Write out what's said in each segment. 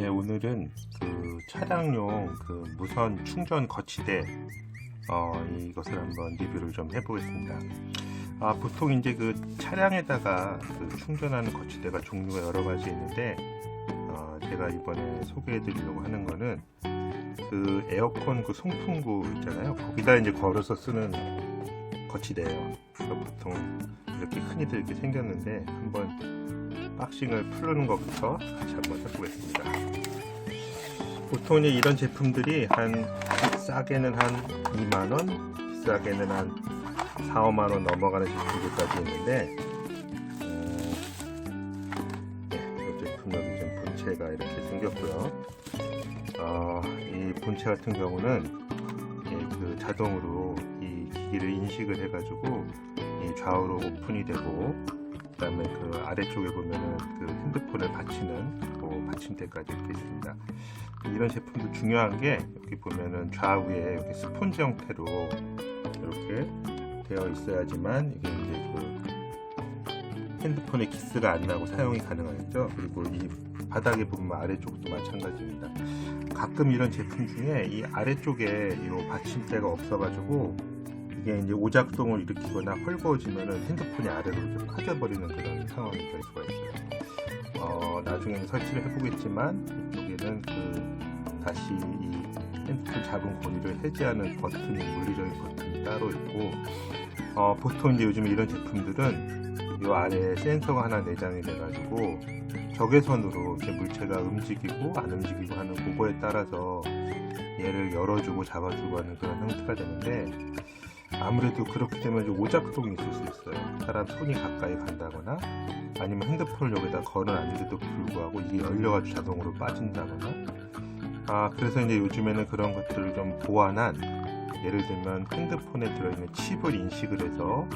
네, 오늘은 그 차량용 그 무선 충전 거치대 어, 이것을 한번 리뷰를 좀 해보겠습니다. 아, 보통 이제 그 차량에다가 그 충전하는 거치대가 종류가 여러 가지 있는데 어, 제가 이번에 소개해드리려고 하는 거는 그 에어컨 그 송풍구 있잖아요. 거기다 이제 걸어서 쓰는 거치대예요. 보통 이렇게 흔히들 이렇게 생겼는데 한번 박싱을 풀는 것부터 같이 한번 해보겠습니다. 보통 이런 제품들이 한 싸게는 한 2만원, 비싸게는 한 4, 5만원 넘어가는 제품들까지 있는데, 음, 네, 이 제품 여기 지금 본체가 이렇게 생겼고요. 어, 이 본체 같은 경우는 예, 그 자동으로 이 기기를 인식을 해가지고 이 좌우로 오픈이 되고 그다음에 그 아래쪽에 보면은 그 핸드폰을 받치는 그 받침대까지 이렇게 있습니다. 이런 제품도 중요한 게 여기 보면은 좌우에 이렇게 스폰지 형태로 이렇게 되어 있어야지만 이게 이제 그 핸드폰에 기스가 안 나고 사용이 가능하겠죠. 그리고 이 바닥에 보면 아래쪽도 마찬가지입니다. 가끔 이런 제품 중에 이 아래쪽에 이 받침대가 없어가지고 이게 이제 오작동을 일으키거나 헐거워지면은 핸드폰이 아래로 빠져버리는 그런 상황이 될 수가 있어요. 어, 나중에 설치를 해보겠지만 이쪽에는 그 다시 이 핸드폰 잡은 고리를 해제하는 버튼이 물리적인 버튼이 따로 있고 어, 보통 이제 요즘 이런 제품들은 이 안에 센서가 하나 내장이 돼가지고 적외선으로 이렇게 물체가 움직이고 안 움직이고 하는 그거에 따라서 얘를 열어주고 잡아주고 하는 그런 형태가 되는데 아무래도 되면 좀 오작동이 있을 수 있어요. 사람 손이 가까이 간다거나 아니면 핸드폰을 여기다 걸어 놨는데도 불구하고 이게 열려가지고 자동으로 빠진다거나 아 그래서 이제 요즘에는 그런 것들을 좀 보완한 예를 들면 핸드폰에 들어있는 칩을 인식을 해서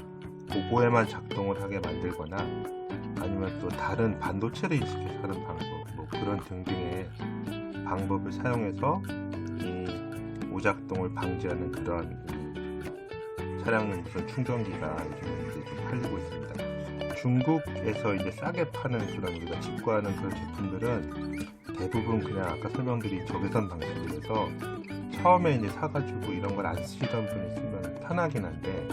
그거에만 작동을 하게 만들거나 아니면 또 다른 반도체를 인식해서 하는 방법 뭐 그런 등등의 방법을 사용해서 이 오작동을 방지하는 그런 이 차량용 무선 충전기가 팔리고 있습니다. 중국에서 이제 싸게 파는 그런 우리가 직구하는 그런 제품들은 대부분 그냥 아까 설명드린 적외선 방식이라서 처음에 이제 사가지고 이런 걸 안 쓰시던 분이 쓰면 편하긴 한데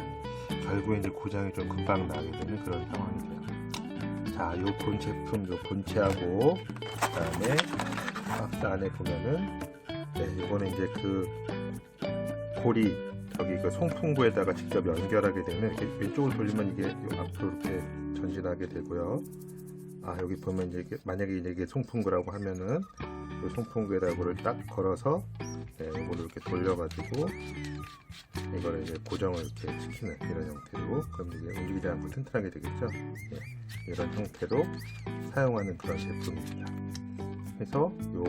결국에 이제 고장이 좀 금방 나게 되는 그런 상황이 돼요. 자, 요 본 제품, 요 본체하고 그다음에 박스 안에 보면은 네, 요거는 이제 그 고리 저기 그 송풍구에다가 직접 연결하게 되면 이렇게 왼쪽으로 돌리면 이게 요 앞으로 이렇게 전진하게 되고요. 아 여기 보면 이제 만약에 이게 송풍구라고 하면은 요 송풍구에다 이거를 딱 걸어서 네, 이거를 이렇게 돌려가지고 이거를 이제 고정을 이렇게 시키는 이런 형태로 그럼 이게 움직이지 않고 튼튼하게 되겠죠. 네, 이런 형태로 사용하는 그런 제품입니다. 그래서 요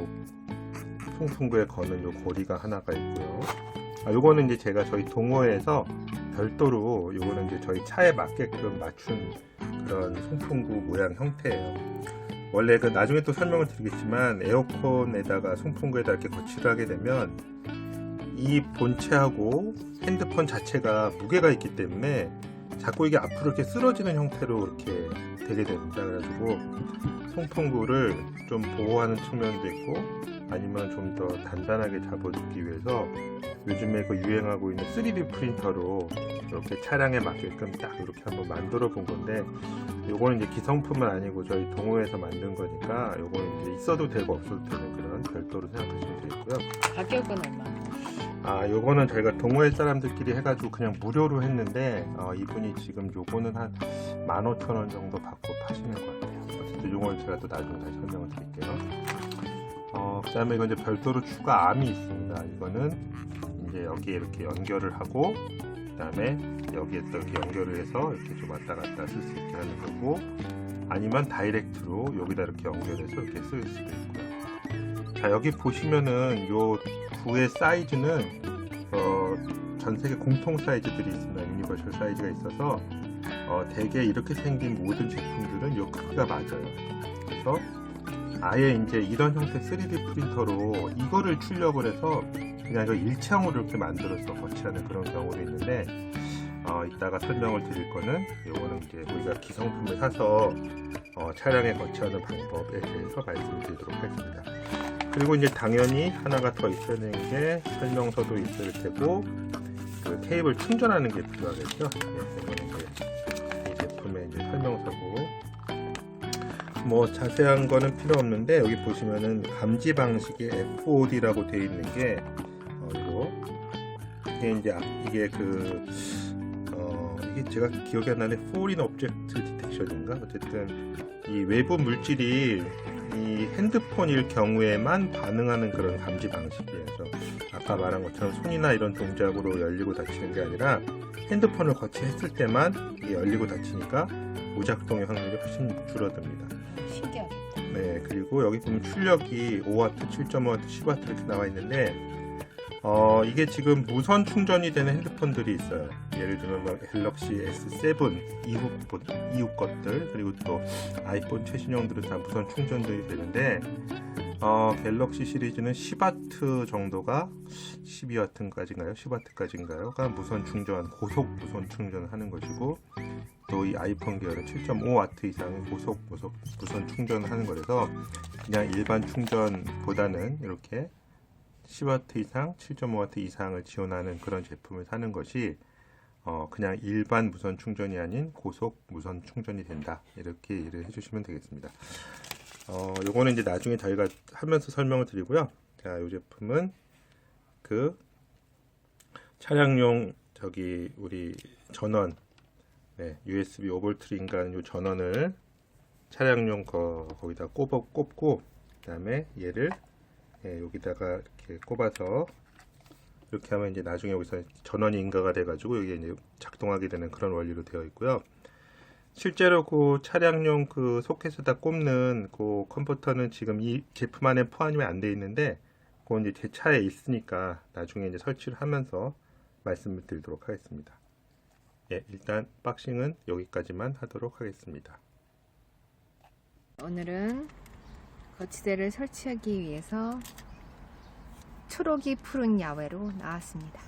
송풍구에 거는 요 고리가 하나가 있고요. 아, 요거는 이제 제가 저희 동호회에서 별도로 요거는 이제 저희 차에 맞게끔 맞춘 그런 송풍구 모양 형태예요. 원래 그 나중에 또 설명을 드리겠지만 에어컨에다가 송풍구에다 이렇게 거치를 하게 되면 이 본체하고 핸드폰 자체가 무게가 있기 때문에 자꾸 이게 앞으로 이렇게 쓰러지는 형태로 이렇게 되게 됩니다. 그래가지고 송풍구를 좀 보호하는 측면도 있고 아니면 좀 더 단단하게 잡아주기 위해서 요즘에 그 유행하고 있는 3D 프린터로 이렇게 차량에 맞게끔 딱 이렇게 한번 만들어 본 건데 요거는 이제 기성품은 아니고 저희 동호회에서 만든 거니까 요거는 이제 있어도 되고 없어도 되는 그런 별도로 생각하시면 되겠고요. 가격은 얼마? 아, 요거는 저희가 동호회 사람들끼리 해가지고 그냥 무료로 했는데, 어, 이분이 지금 요거는 한 15,000원 정도 받고 파시는 것 같아요. 어쨌든 요거는 제가 또 나중에 다시 설명을 드릴게요. 어, 그 다음에 이건 이제 별도로 추가 암이 있습니다. 이거는 이제 여기에 이렇게 연결을 하고, 그 다음에 여기에 또 이렇게 연결을 해서 이렇게 좀 왔다 갔다 쓸 수 있게 하는 거고, 아니면 다이렉트로 여기다 이렇게 연결해서 이렇게 쓸 수도 있고요. 자, 여기 보시면은 요 구의 사이즈는 어, 전 세계 공통 사이즈들이 있습니다. 유니버셜 사이즈가 있어서 어, 대개 이렇게 생긴 모든 제품들은 요 크기가 맞아요. 그래서 아예 이제 이런 형태 3D 프린터로 이거를 출력을 해서 그냥 이거 일체형으로 이렇게 만들어서 거치하는 그런 경우도 있는데 어, 이따가 설명을 드릴 거는 요거는 이제 우리가 기성품을 사서 어, 차량에 거치하는 방법에 대해서 말씀드리도록 하겠습니다. 그리고 이제 당연히 하나가 더 있어야 되는 게 설명서도 있을 테고 그 케이블 충전하는 게 필요하겠죠. 네, 이거는 이제 이 제품의 이제 설명서고 뭐 자세한 거는 필요 없는데 여기 보시면은 감지 방식이 FOD라고 되어 있는 게 어, 이거 이게 이제 아- 이게 그 어, 이게 제가 기억이 안 나는데 Foreign Object Detection인가 어쨌든 이 외부 물질이 이 핸드폰일 경우에만 반응하는 그런 감지 방식이에요. 아까 말한 것처럼 손이나 이런 동작으로 열리고 닫히는 게 아니라 핸드폰을 거치했을 때만 열리고 닫히니까 오작동의 확률이 훨씬 줄어듭니다. 신기하겠다. 네, 그리고 여기 보면 출력이 5W, 7.5W, 10W 이렇게 나와 있는데 어, 이게 지금 무선 충전이 되는 핸드폰들이 있어요. 예를 들면 뭐 갤럭시 S7 이후, 것- 이후 것들 그리고 또 아이폰 최신형들은 다 무선 충전들이 되는데 어, 갤럭시 시리즈는 10W 정도가 12W까지인가요? 10W까지인가요?가 무선 충전, 고속 무선 충전을 하는 것이고 또 이 아이폰 계열은 7.5W 이상의 고속 무선, 무선 충전을 하는 거라서 그냥 일반 충전보다는 이렇게 10W 이상, 7.5W 이상을 지원하는 그런 제품을 사는 것이 어, 그냥 일반 무선 충전이 아닌 고속 무선 충전이 된다. 이렇게 이해를 해주시면 되겠습니다. 어, 요거는 이제 나중에 저희가 하면서 설명을 드리고요. 자, 이 제품은 그 차량용 저기 우리 전원 네, USB 5V인가 하는 요 전원을 차량용 거 거기다 꼽아 꼽고 그 다음에 얘를 예, 여기다가 이렇게 꼽아서 이렇게 하면 이제 나중에 여기서 전원이 인가가 돼가지고 여기 이제 작동하게 되는 그런 원리로 되어 있고요. 실제로 그 차량용 그 소켓에다 꼽는 그 컴퓨터는 지금 이 제품 안에 포함이 안 돼 있는데 그건 이제 제 차에 있으니까 나중에 이제 설치를 하면서 말씀을 드리도록 하겠습니다. 예, 일단 박싱은 여기까지만 하도록 하겠습니다. 오늘은 거치대를 설치하기 위해서 초록이 푸른 야외로 나왔습니다.